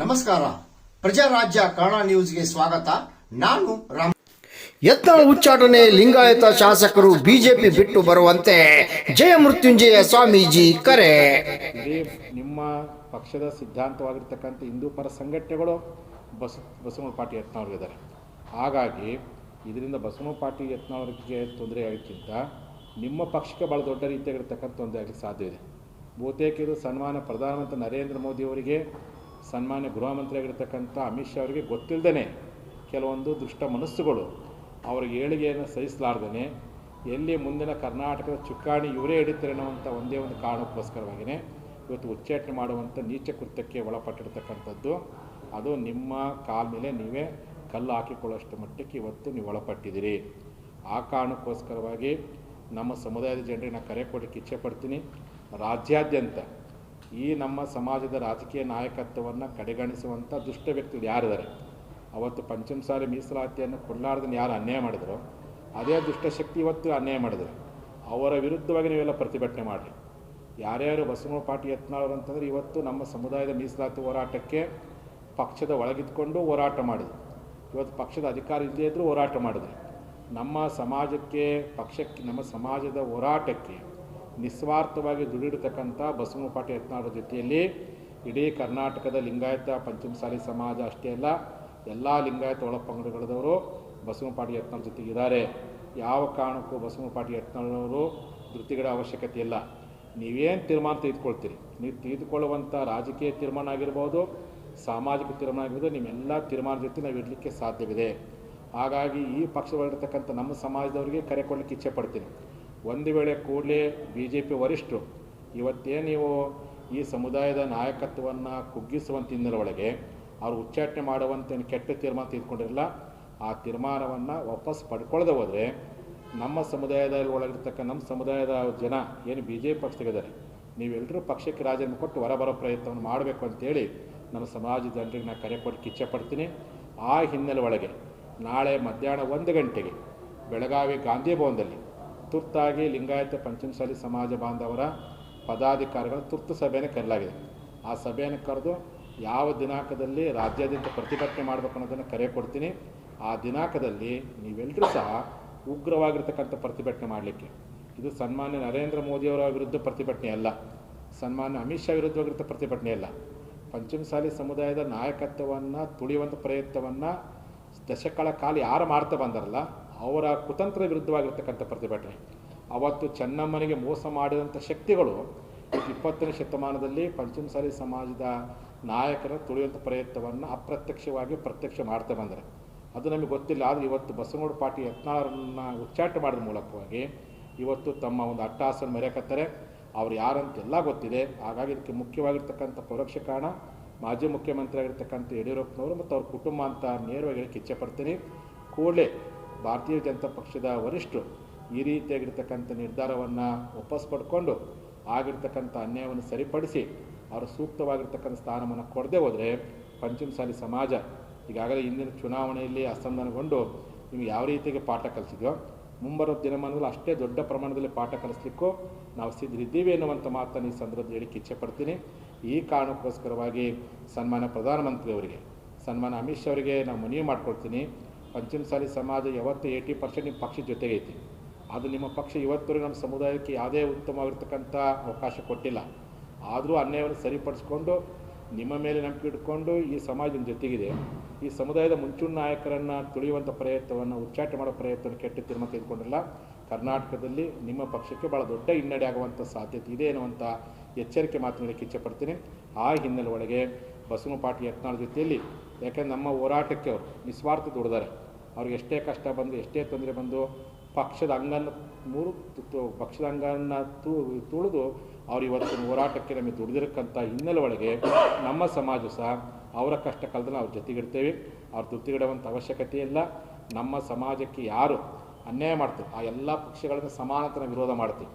ನಮಸ್ಕಾರ. ಪ್ರಜಾರಾಜ್ಯ ಕನ್ನಡ ನ್ಯೂಸ್ಗೆ ಸ್ವಾಗತ. ನಾನು ರಾಮ್ ಯತ್ನಾಳ ಉಚ್ಚಾಟನೆ ಲಿಂಗಾಯತ ಶಾಸಕರು ಬಿಜೆಪಿ ಬಿಟ್ಟು ಬರುವಂತೆ. ಜಯ ಮೃತ್ಯುಂಜಯ ಸ್ವಾಮೀಜಿ ಕರೆ. ನಿಮ್ಮ ಪಕ್ಷದ ಸಿದ್ಧಾಂತವಾಗಿರ್ತಕ್ಕಂಥ ಹಿಂದೂ ಪರ ಸಂಘಟನೆಗಳು ಬಸ ಬಸವನ ಯತ್ನಾಳ್ ಇದ್ದಾರೆ. ಹಾಗಾಗಿ ಇದರಿಂದ ಬಸವ ಪಾರ್ಟಿ ಯತ್ನವರಿಗೆ ತೊಂದರೆ ಆಗಕ್ಕಿಂತ ನಿಮ್ಮ ಪಕ್ಷಕ್ಕೆ ಭಾಳ ದೊಡ್ಡ ರೀತಿಯಾಗಿರ್ತಕ್ಕಂಥ ತೊಂದರೆ ಆಗಲಿಕ್ಕೆ ಸಾಧ್ಯ ಇದೆ. ಬಹುತೇಕ ಇದು ಸನ್ಮಾನ ಪ್ರಧಾನಮಂತ್ರಿ ನರೇಂದ್ರ ಮೋದಿ ಅವರಿಗೆ, ಸನ್ಮಾನ್ಯ ಗೃಹ ಮಂತ್ರಿ ಆಗಿರ್ತಕ್ಕಂಥ ಅಮಿತ್ ಶಾ ಅವರಿಗೆ ಗೊತ್ತಿಲ್ಲದೇ ಕೆಲವೊಂದು ದುಷ್ಟ ಮನಸ್ಸುಗಳು ಅವರ ಏಳಿಗೆಯನ್ನು ಸಹಿಸಲಾರ್ದೇ ಎಲ್ಲಿ ಮುಂದಿನ ಕರ್ನಾಟಕದ ಚುಕ್ಕಾಣಿ ಇವರೇ ಹಿಡಿತಾರೆ ಅನ್ನುವಂಥ ಒಂದೇ ಒಂದು ಕಾರಣಕ್ಕೋಸ್ಕರವಾಗಿಯೇ ಇವತ್ತು ಉಚ್ಚಾಟನೆ ಮಾಡುವಂಥ ನೀಚ ಕೃತ್ಯಕ್ಕೆ ಒಳಪಟ್ಟಿರ್ತಕ್ಕಂಥದ್ದು. ಅದು ನಿಮ್ಮ ಕಾಲ ಮೇಲೆ ನೀವೇ ಕಲ್ಲು ಹಾಕಿಕೊಳ್ಳೋಷ್ಟು ಮಟ್ಟಕ್ಕೆ ಇವತ್ತು ನೀವು ಒಳಪಟ್ಟಿದ್ದೀರಿ. ಆ ಕಾರಣಕ್ಕೋಸ್ಕರವಾಗಿ ನಮ್ಮ ಸಮುದಾಯದ ಜನರಿಗೆ ನಾನು ಕರೆ ಕೊಡಲಿಕ್ಕೆ ಇಚ್ಛೆ ಪಡ್ತೀನಿ. ರಾಜ್ಯಾದ್ಯಂತ ಈ ನಮ್ಮ ಸಮಾಜದ ರಾಜಕೀಯ ನಾಯಕತ್ವವನ್ನು ಕಡೆಗಣಿಸುವಂಥ ದುಷ್ಟ ವ್ಯಕ್ತಿಗಳು ಯಾರಿದ್ದಾರೆ? ಅವತ್ತು ಪಂಚಮಸಾಲಿ ಮೀಸಲಾತಿಯನ್ನು ಕೊಡಲಾರ್ದನ್ನು ಯಾರು ಅನ್ಯಾಯ ಮಾಡಿದ್ರು? ಅದೇ ದುಷ್ಟಶಕ್ತಿ ಇವತ್ತು ಅನ್ಯಾಯ ಮಾಡಿದ್ರು. ಅವರ ವಿರುದ್ಧವಾಗಿ ನೀವೆಲ್ಲ ಪ್ರತಿಭಟನೆ ಮಾಡಿರಿ. ಯಾರ್ಯಾರು ಬಸವ ಪಾಟಿ ಯತ್ನಾಳರು ಅಂತಂದರೆ ಇವತ್ತು ನಮ್ಮ ಸಮುದಾಯದ ಮೀಸಲಾತಿ ಹೋರಾಟಕ್ಕೆ ಪಕ್ಷದ ಒಳಗಿದ್ಕೊಂಡು ಹೋರಾಟ ಮಾಡಿದ್ರು. ಇವತ್ತು ಪಕ್ಷದ ಅಧಿಕಾರ ಇಲ್ಲದೇ ಇದ್ದರೂ ಹೋರಾಟ ಮಾಡಿದೆ ನಮ್ಮ ಸಮಾಜಕ್ಕೆ, ಪಕ್ಷಕ್ಕೆ, ನಮ್ಮ ಸಮಾಜದ ಹೋರಾಟಕ್ಕೆ ನಿಸ್ವಾರ್ಥವಾಗಿ ದುಡಿಡ್ತಕ್ಕಂಥ ಬಸವ ಪಾಟಿ ಯತ್ನಾಳರ ಜೊತೆಯಲ್ಲಿ ಇಡೀ ಕರ್ನಾಟಕದ ಲಿಂಗಾಯತ ಪಂಚಮಸಾಲಿ ಸಮಾಜ ಅಷ್ಟೇ ಅಲ್ಲ, ಎಲ್ಲ ಲಿಂಗಾಯತ ಒಳಪಂಗಡಗಳದವರು ಬಸವ ಪಾಟಿ ಯತ್ನಾಳ್ ಜೊತೆಗಿದ್ದಾರೆ. ಯಾವ ಕಾರಣಕ್ಕೂ ಬಸವ ಪಾಟಿ ಯತ್ನಾಳವರು ಧೃತಿಗಳ ಅವಶ್ಯಕತೆ ಇಲ್ಲ. ನೀವೇನು ತೀರ್ಮಾನ ತೆಗೆದುಕೊಳ್ತೀರಿ? ನೀವು ತೆಗೆದುಕೊಳ್ಳುವಂಥ ರಾಜಕೀಯ ತೀರ್ಮಾನ ಆಗಿರ್ಬೋದು ಸಾಮಾಜಿಕ ತೀರ್ಮಾನ ಆಗಿರ್ಬೋದು, ನಿಮ್ಮೆಲ್ಲ ತೀರ್ಮಾನ ಜೊತೆ ನಾವು ಇಡಲಿಕ್ಕೆ ಸಾಧ್ಯವಿದೆ. ಹಾಗಾಗಿ ಈ ಪಕ್ಷದಲ್ಲಿರ್ತಕ್ಕಂಥ ನಮ್ಮ ಸಮಾಜದವರಿಗೆ ಕರೆ ಕೊಡಲಿಕ್ಕೆ ಇಚ್ಛೆ ಪಡ್ತೀನಿ. ಒಂದು ವೇಳೆ ಕೂಡಲೇ ಬಿ ಜೆ ಪಿ ವರಿಷ್ಠರು ಇವತ್ತೇ ನೀವು ಈ ಸಮುದಾಯದ ನಾಯಕತ್ವವನ್ನು ಕುಗ್ಗಿಸುವಂಥ ಹಿನ್ನೆಲೆಯೊಳಗೆ ಅವರು ಉಚ್ಚಾಟನೆ ಮಾಡುವಂಥ ಕೆಟ್ಟ ತೀರ್ಮಾನ ತೆಗೆದುಕೊಂಡಿರಲ್ಲ, ಆ ತೀರ್ಮಾನವನ್ನು ವಾಪಸ್ ಪಡ್ಕೊಳ್ಳದೆ ಹೋದರೆ ನಮ್ಮ ಸಮುದಾಯದ ಒಳಗಿರ್ತಕ್ಕ ನಮ್ಮ ಸಮುದಾಯದ ಜನ ಏನು ಬಿ ಜೆ ಪಿ ಪಕ್ಷದಾಗಿದ್ದಾರೆ ನೀವೆಲ್ಲರೂ ಪಕ್ಷಕ್ಕೆ ರಾಜೀನಾಮೆ ಕೊಟ್ಟು ಹೊರಬರೋ ಪ್ರಯತ್ನವನ್ನು ಮಾಡಬೇಕು ಅಂತೇಳಿ ನಮ್ಮ ಸಮಾಜದ ಜನರಿಗೆ ನಾನು ಕರೆ ಕೊಡಕ್ಕೆ ಇಚ್ಛೆ ಪಡ್ತೀನಿ. ಆ ಹಿನ್ನೆಲೆ ಒಳಗೆ ನಾಳೆ ಮಧ್ಯಾಹ್ನ ಒಂದು ಗಂಟೆಗೆ ಬೆಳಗಾವಿ ಗಾಂಧಿ ಭವನದಲ್ಲಿ ತುರ್ತಾಗಿ ಲಿಂಗಾಯತ ಪಂಚಮಸಾಲಿ ಸಮಾಜ ಬಾಂಧವರ ಪದಾಧಿಕಾರಿಗಳ ತುರ್ತು ಸಭೆಯನ್ನು ಕರೆಯಲಾಗಿದೆ. ಆ ಸಭೆಯನ್ನು ಕರೆದು ಯಾವ ದಿನಾಂಕದಲ್ಲಿ ರಾಜ್ಯಾದ್ಯಂತ ಪ್ರತಿಭಟನೆ ಮಾಡಬೇಕು ಅನ್ನೋದನ್ನು ಕರೆ ಕೊಡ್ತೀನಿ. ಆ ದಿನಾಂಕದಲ್ಲಿ ನೀವೆಲ್ಲರೂ ಸಹ ಉಗ್ರವಾಗಿರ್ತಕ್ಕಂಥ ಪ್ರತಿಭಟನೆ ಮಾಡಲಿಕ್ಕೆ. ಇದು ಸನ್ಮಾನ್ಯ ನರೇಂದ್ರ ಮೋದಿಯವರ ವಿರುದ್ಧ ಪ್ರತಿಭಟನೆ ಅಲ್ಲ. ಸನ್ಮಾನ್ಯ ಅಮಿತ್ ಶಾ ವಿರುದ್ಧವಾಗಿರ್ತ ಪ್ರತಿಭಟನೆ ಅಲ್ಲ. ಪಂಚಮಸಾಲಿ ಸಮುದಾಯದ ನಾಯಕತ್ವವನ್ನು ತುಳಿಯುವಂಥ ಪ್ರಯತ್ನವನ್ನು ದಶಕಗಳ ಕಾಲ ಯಾರು ಮಾಡ್ತಾ ಬಂದಾರಲ್ಲ, ಅವರ ಕುತಂತ್ರ ವಿರುದ್ಧವಾಗಿರ್ತಕ್ಕಂಥ ಪ್ರತಿಭಟನೆ. ಅವತ್ತು ಚೆನ್ನಮ್ಮನಿಗೆ ಮೋಸ ಮಾಡಿದಂಥ ಶಕ್ತಿಗಳು ಇಪ್ಪತ್ತನೇ ಶತಮಾನದಲ್ಲಿ ಪಂಚಮಸಾಲಿ ಸಮಾಜದ ನಾಯಕರ ತುಳಿಯುವಂಥ ಪ್ರಯತ್ನವನ್ನು ಅಪ್ರತ್ಯಕ್ಷವಾಗಿ ಪ್ರತ್ಯಕ್ಷ ಮಾಡ್ತಾ ಬಂದರೆ. ಅದು ನಮಗೆ ಗೊತ್ತಿಲ್ಲ, ಆದರೆ ಇವತ್ತು ಬಸವನಗೌಡ ಪಾಟೀಲ್ ಯತ್ನಾಳರನ್ನು ಉಚ್ಚಾಟ ಮಾಡಿದ ಮೂಲಕವಾಗಿ ಇವತ್ತು ತಮ್ಮ ಒಂದು ಅಟ್ಟಹಾಸನ ಮೆರೆಕತ್ತಾರೆ. ಅವ್ರು ಯಾರಂತೆಲ್ಲ ಗೊತ್ತಿದೆ, ಹಾಗಾಗಿ ಇದಕ್ಕೆ ಮುಖ್ಯವಾಗಿರ್ತಕ್ಕಂಥ ಪರೋಕ್ಷ ಕಾರಣ ಮಾಜಿ ಮುಖ್ಯಮಂತ್ರಿ ಆಗಿರ್ತಕ್ಕಂಥ ಯಡಿಯೂರಪ್ಪನವರು ಮತ್ತು ಅವ್ರ ಕುಟುಂಬ ಅಂತ ನೇರವಾಗಿ ಹೇಳಕ್ಕೆ ಇಚ್ಛೆ ಪಡ್ತೀನಿ. ಕೂಡಲೇ ಭಾರತೀಯ ಜನತಾ ಪಕ್ಷದ ವರಿಷ್ಠರು ಈ ರೀತಿಯಾಗಿರ್ತಕ್ಕಂಥ ನಿರ್ಧಾರವನ್ನು ವಾಪಸ್ ಪಡ್ಕೊಂಡು ಆಗಿರ್ತಕ್ಕಂಥ ಅನ್ಯಾಯವನ್ನು ಸರಿಪಡಿಸಿ ಅವರು ಸೂಕ್ತವಾಗಿರ್ತಕ್ಕಂಥ ಸ್ಥಾನವನ್ನು ಕೊಡದೆ ಹೋದರೆ ಪಂಚಮಸಾಲಿ ಸಮಾಜ ಈಗಾಗಲೇ ಹಿಂದಿನ ಚುನಾವಣೆಯಲ್ಲಿ ಅಸಮಾಧಾನಗೊಂಡು ನಿಮ್ಗೆ ಯಾವ ರೀತಿಯಾಗಿ ಪಾಠ ಕಲಿಸಿದ್ಯೋ ಮುಂಬರುವ ದಿನಮಾನದಲ್ಲಿ ಅಷ್ಟೇ ದೊಡ್ಡ ಪ್ರಮಾಣದಲ್ಲಿ ಪಾಠ ಕಲಿಸ್ಲಿಕ್ಕೂ ನಾವು ಸಿದ್ಧರಿದ್ದೀವಿ ಎನ್ನುವಂಥ ಮಾತನ್ನು ಈ ಸಂದರ್ಭದಲ್ಲಿ ಹೇಳಿಕ್ಕೆ ಇಚ್ಛೆ ಪಡ್ತೀನಿ ಈ ಕಾರಣಕ್ಕೋಸ್ಕರವಾಗಿ ಸನ್ಮಾನ ಪ್ರಧಾನಮಂತ್ರಿಯವರಿಗೆ ಸನ್ಮಾನ ಅಮಿತ್ ಅವರಿಗೆ ನಾವು ಮನವಿ ಮಾಡ್ಕೊಳ್ತೀನಿ. ಪಂಚಮಸಾಲಿ ಸಮಾಜ ಯಾವತ್ತು ಏಯ್ಟಿ ಪರ್ಸೆಂಟ್ ನಿಮ್ಮ ಪಕ್ಷದ ಜೊತೆಗೆ ಐತಿ. ಅದು ನಿಮ್ಮ ಪಕ್ಷ ಇವತ್ತವರೆಗೆ ನಮ್ಮ ಸಮುದಾಯಕ್ಕೆ ಯಾವುದೇ ಉತ್ತಮವಾಗಿರ್ತಕ್ಕಂಥ ಅವಕಾಶ ಕೊಟ್ಟಿಲ್ಲ. ಆದರೂ ಅನ್ಯಾಯವನ್ನು ಸರಿಪಡಿಸ್ಕೊಂಡು ನಿಮ್ಮ ಮೇಲೆ ನಂಬಿಕೆ ಇಟ್ಕೊಂಡು ಈ ಸಮಾಜದ ಜೊತೆಗಿದೆ. ಈ ಸಮುದಾಯದ ಮುಂಚೂಣಿ ನಾಯಕರನ್ನು ತುಳಿಯುವಂಥ ಪ್ರಯತ್ನವನ್ನು ಉಚ್ಚಾಟ ಮಾಡೋ ಪ್ರಯತ್ನವನ್ನು ಕೆಟ್ಟ ತೀರ್ಮಾನ ತೆಗೆದುಕೊಂಡಿಲ್ಲ. ಕರ್ನಾಟಕದಲ್ಲಿ ನಿಮ್ಮ ಪಕ್ಷಕ್ಕೆ ಭಾಳ ದೊಡ್ಡ ಹಿನ್ನಡೆ ಆಗುವಂಥ ಸಾಧ್ಯತೆ ಇದೆ ಅನ್ನುವಂಥ ಎಚ್ಚರಿಕೆ ಮಾತನಾಡಲಿಕ್ಕೆ ಇಚ್ಛೆಪಡ್ತೀನಿ ಆ ಹಿನ್ನೆಲೆ ಒಳಗೆ ಬಸವ ಪಾಟಿ ಯತ್ನಾಳ್ ಜೊತೆಯಲ್ಲಿ, ಯಾಕೆಂದ್ರೆ ನಮ್ಮ ಹೋರಾಟಕ್ಕೆ ಅವರು ನಿಸ್ವಾರ್ಥ ದುಡಿದಾರೆ ಅವ್ರಿಗೆ ಎಷ್ಟೇ ಕಷ್ಟ ಬಂದು ಎಷ್ಟೇ ತೊಂದರೆ ಬಂದು ಪಕ್ಷದ ಅಂಗನ್ನು ಮೂರು ಪಕ್ಷದ ಅಂಗನ್ನು ತು ತುಳಿದು ಅವ್ರು ಇವತ್ತಿನ ಹೋರಾಟಕ್ಕೆ ನಮಗೆ ದುಡಿದಿರಕ್ಕಂಥ ಹಿನ್ನೆಲೆ ಒಳಗೆ ನಮ್ಮ ಸಮಾಜ ಸಹ ಅವರ ಕಷ್ಟ ಕಾಲದಲ್ಲಿ ಅವ್ರ ಜೊತೆಗಿಡ್ತೇವೆ. ಅವ್ರ ಜೊತೆಗಿಡುವಂಥ ಅವಶ್ಯಕತೆ ಇಲ್ಲ. ನಮ್ಮ ಸಮಾಜಕ್ಕೆ ಯಾರು ಅನ್ಯಾಯ ಮಾಡ್ತಾರೆ ಆ ಎಲ್ಲ ಪಕ್ಷಗಳನ್ನು ಸಮಾನತನ ವಿರೋಧ ಮಾಡ್ತೀವಿ